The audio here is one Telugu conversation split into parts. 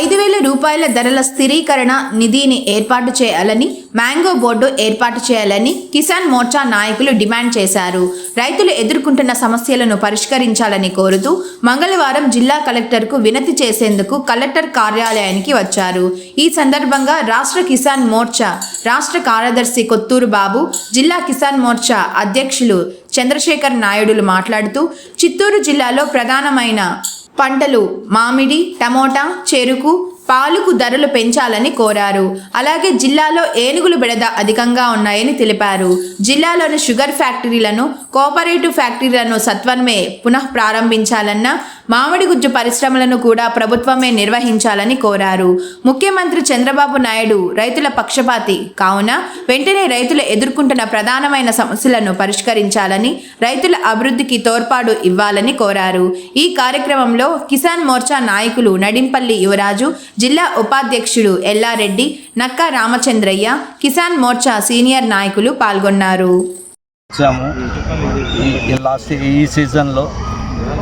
ఐదు వేల రూపాయల ధరల స్థిరీకరణ నిధిని ఏర్పాటు చేయాలని మ్యాంగో బోర్డు ఏర్పాటు చేయాలని కిసాన్ మోర్చా నాయకులు డిమాండ్ చేశారు. రైతులు ఎదుర్కొంటున్న సమస్యలను పరిష్కరించాలని కోరుతూ మంగళవారం జిల్లా కలెక్టర్కు వినతి చేసేందుకు కలెక్టర్ కార్యాలయానికి వచ్చారు. ఈ సందర్భంగా రాష్ట్ర కిసాన్ మోర్చా రాష్ట్ర కార్యదర్శి కొత్తూరు బాబు జిల్లా కిసాన్ మోర్చా అధ్యక్షులు చంద్రశేఖర్ నాయుడులు మాట్లాడుతూ చిత్తూరు జిల్లాలో ప్రధానమైన పంటలు మామిడి టమోటా చెరుకు పాలుకు ధరలు పెంచాలని కోరారు. అలాగే జిల్లాలో ఏనుగులు బెడద అధికంగా ఉన్నాయని తెలిపారు. జిల్లాలోని షుగర్ ఫ్యాక్టరీలను కోఆపరేటివ్ ఫ్యాక్టరీలను సత్వరమే పునః ప్రారంభించాలన్న మామిడి గుజ్జు పరిశ్రమలను కూడా ప్రభుత్వమే నిర్వహించాలని కోరారు. ముఖ్యమంత్రి చంద్రబాబు నాయుడు రైతుల పక్షపాతి కావున వెంటనే రైతులు ఎదుర్కొంటున్న ప్రధానమైన సమస్యలను పరిష్కరించాలని రైతుల అభివృద్ధికి తోడ్పాటు ఇవ్వాలని కోరారు. ఈ కార్యక్రమంలో కిసాన్ మోర్చా నాయకులు నడింపల్లి యువరాజు జిల్లా ఉపాధ్యక్షుడు ఎల్లారెడ్డి నక్కా రామచంద్రయ్య కిసాన్ మోర్చా సీనియర్ నాయకులు పాల్గొన్నారు. ఈ- సీజన్లో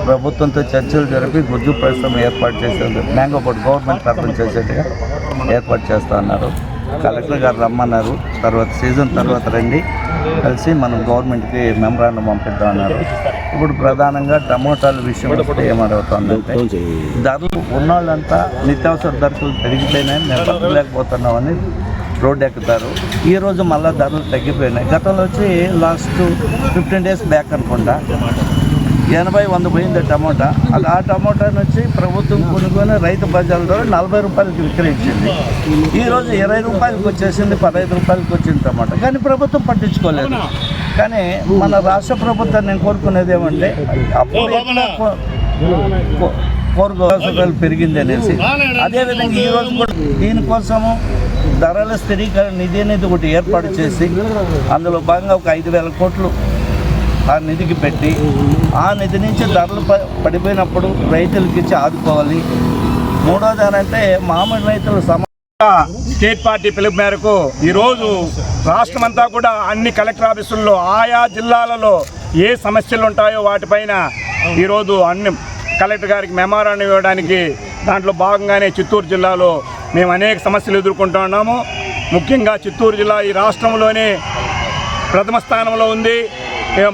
ప్రభుత్వంతో చర్చలు జరిపి గుజ్జు పరిశ్రమ ఏర్పాటు చేసేందుకు మ్యాంగో బోర్డు గవర్నమెంట్ తరఫున చేసేట్టుగా ఏర్పాటు చేస్తా ఉన్నారు కలెక్టర్ గారు రమ్మన్నారు. తర్వాత సీజన్ తర్వాత రండి. కలిసి మనం గవర్నమెంట్కి మెమరాండం పంపిద్దాం అన్నారు ఇప్పుడు ప్రధానంగా టమోటాల విషయం వస్తే ఏమడవుతుందంటే ధరలు ఉన్నవాళ్ళంతా నిత్యావసర ధరలు పెరిగిపోయినాయని మేము బతకలేకపోతున్నామని రోడ్డు ఎక్కుతారు. ఈ రోజు మళ్ళీ ధరలు తగ్గిపోయినాయి. గతంలో వచ్చి లాస్ట్ ఫిఫ్టీన్ డేస్ బ్యాక్ అనుకుంటా ఎనభై వంద పోయింది టమోటా. అది ఆ టమోటాని వచ్చి ప్రభుత్వం కొనుక్కొని రైతు బజార్ల ద్వారా నలభై రూపాయలకి విక్రయించింది. ఈ రోజు ఇరవై రూపాయలకి వచ్చేసింది పదహైదు రూపాయలకి వచ్చింది టమాటా. కానీ ప్రభుత్వం పట్టించుకోలేదు. కానీ మన రాష్ట్ర ప్రభుత్వం నేను కోరుకునేది ఏమంటే అప్పుడు ఎట్లా కో- కో- కోరుకో రూపాయలు పెరిగింది అనేసి. అదేవిధంగా ఈ రోజు కూడా దీనికోసము ధరల స్థిరీకరణ నిధి అనేది ఒకటి ఏర్పాటు చేసి అందులో భాగంగా ఒక ఐదు వేల కోట్లు ఆ నిధికి పెట్టి ఆ నిధి నుంచి ధరలు ప- పడిపోయినప్పుడు రైతులకి ఇచ్చి ఆదుకోవాలి. మూడోది అంటే మామూలు రైతులు సమ స్టేట్ పార్టీ పిలుపు మేరకు ఈరోజు రాష్ట్రమంతా కూడా అన్ని కలెక్టర్ ఆఫీసుల్లో ఆయా జిల్లాలలో ఏ సమస్యలు ఉంటాయో వాటిపైన ఈరోజు అన్ని కలెక్టర్ గారికి మెమోరాండం ఇవ్వడానికి దాంట్లో భాగంగానే చిత్తూరు జిల్లాలో మేము అనేక సమస్యలు ఎదుర్కొంటున్నాము ముఖ్యంగా చిత్తూరు జిల్లా ఈ రాష్ట్రంలోనే ప్రథమ స్థానంలో ఉంది.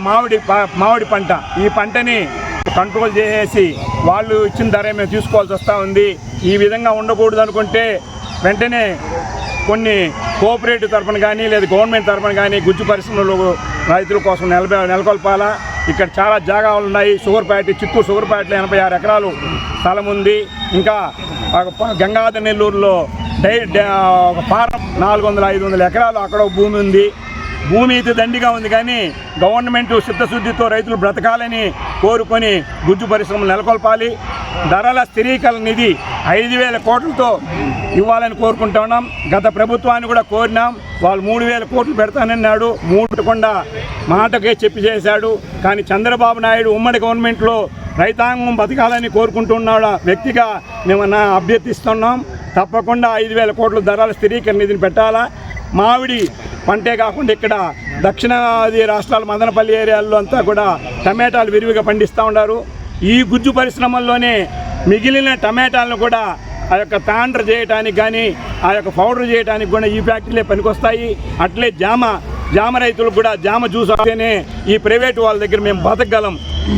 మామిడి మామిడి పంట. ఈ పంటని కంట్రోల్ చేసేసి వాళ్ళు ఇచ్చిన ధర మేము తీసుకోవాల్సి వస్తూ ఉంది. ఈ విధంగా ఉండకూడదు అనుకుంటే వెంటనే కొన్ని కోఆపరేటివ్ తరఫున కానీ లేదా గవర్నమెంట్ తరఫున కానీ గుజ్జు పరిశ్రమలు రైతుల కోసం నెలబై నెలకొల్పాలా. ఇక్కడ చాలా జాగాలు ఉన్నాయి. Sugar factory Chittoor sugar factory ఎనభై ఆరు ఎకరాలు స్థలం ఉంది. ఇంకా ఒక గంగాధర నెల్లూరులో డై ఒక ఫారం నాలుగు వందల ఐదు వందల ఎకరాలు అక్కడ భూమి ఉంది. భూమి అయితే దండిగా ఉంది కానీ గవర్నమెంట్ చిత్తశుద్ధితో రైతులు బ్రతకాలని కోరుకొని గుజ్జు పరిశ్రమలు నెలకొల్పాలి. ధరల స్థిరీకరణ నిధి ఐదు వేల కోట్లతో ఇవ్వాలని కోరుకుంటున్నాం గత ప్రభుత్వాన్ని కూడా కోరినాం. వాళ్ళు మూడు వేల కోట్లు పెడతానన్నాడు. మూడు మాటకే చెప్పి చేశాడు. కానీ చంద్రబాబు నాయుడు ఉమ్మడి గవర్నమెంట్లో రైతాంగం బతకాలని కోరుకుంటున్నాడు వ్యక్తిగా మేము అభ్యర్థిస్తున్నాం. తప్పకుండా ఐదు వేల కోట్ల ధరల స్థిరీకరణ నిధిని పెట్టాలా? మామిడి పంటే కాకుండా ఇక్కడ దక్షిణాది రాష్ట్రాల మదనపల్లి ఏరియాల్లో అంతా కూడా టమాటాలు విరివిగా పండిస్తూ ఉన్నారు. ఈ గుజ్జు పరిశ్రమల్లోనే మిగిలిన టమాటాలను కూడా ఆ యొక్క తాండ్ర చేయడానికి కానీ ఆ యొక్క పౌడర్ చేయడానికి కూడా ఈ ఫ్యాక్టరీలే పనికొస్తాయి. అట్లే జామ జామ రైతులకు కూడా జామ జ్యూస్ అయితేనే ఈ ప్రైవేటు వాళ్ళ దగ్గర మేము బతకగలం.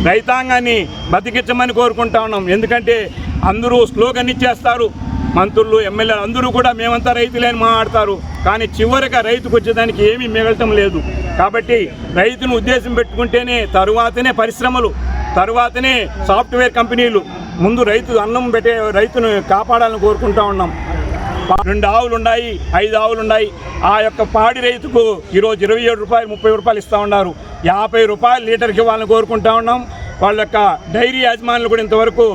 రైతాంగాన్ని బతికించమని కోరుకుంటా ఉన్నాం. ఎందుకంటే అందరూ స్లోగన్ ఇచ్చేస్తారు. మంత్రులు ఎమ్మెల్యేలు అందరూ కూడా మేమంతా రైతులేని మాట్లాడతారు. కానీ చివరిగా రైతుకు వచ్చేదానికి ఏమీ మిగలటం లేదు. కాబట్టి రైతును ఉద్దేశం పెట్టుకుంటేనే తరువాతనే పరిశ్రమలు తరువాతనే సాఫ్ట్వేర్ కంపెనీలు ముందు రైతు అన్నం పెట్టే రైతును కాపాడాలని కోరుకుంటా ఉన్నాం. రెండు ఆవులు ఉన్నాయి ఐదు ఆవులు ఉన్నాయి. ఆ యొక్క పాడి రైతుకు ఈరోజు ఇరవై ఏడు రూపాయలు ముప్పై రూపాయలు ఇస్తూ ఉన్నారు. యాభై రూపాయలు లీటర్కి ఇవ్వాలని కోరుకుంటా ఉన్నాం. వాళ్ళ యొక్క డైరీ యాజమానులు కూడా ఇంతవరకు